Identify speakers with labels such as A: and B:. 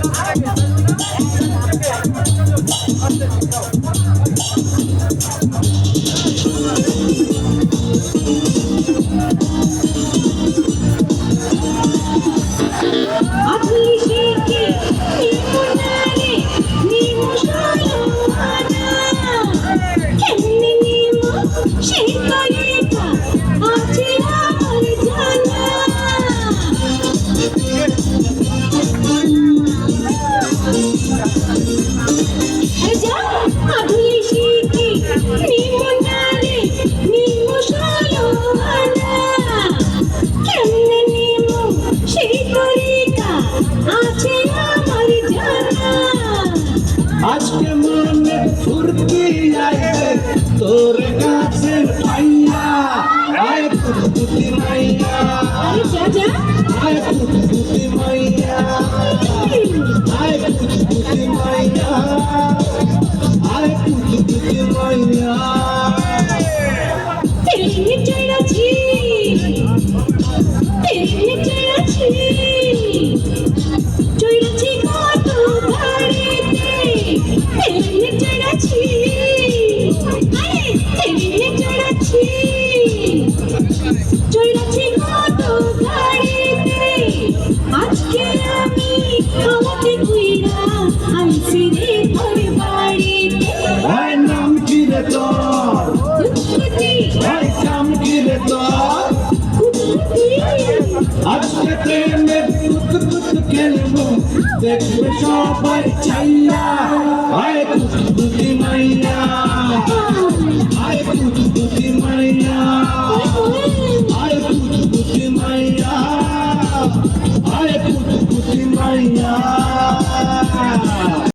A: আধুনিকে
B: আজকে মনে ফুর্তি আইবে তোর কাছে পাইয়া আয় ফুর্তি মাইয়া। আয় ফুর্তি মাইয়া আয় ফুর্তি মাইয়া আয় ফুর্তি মাইয়া।
A: তেরে তেরে চড়াছি আরে তেরে চড়াছি চড়াছি কত ধারেতে আজকে আমি খাওয়াতে কুইরা আইসি রে তোর বাড়িতে
B: আয় নাম কি রে তোর
A: কুচকুচি
B: আয় কাম কি রে তোর
A: কুচকুচি
B: আজকে ট্রেনে কুত কুত খেলব দেখবে সবাই চাইয়া আয় কুতুতি মাইয়া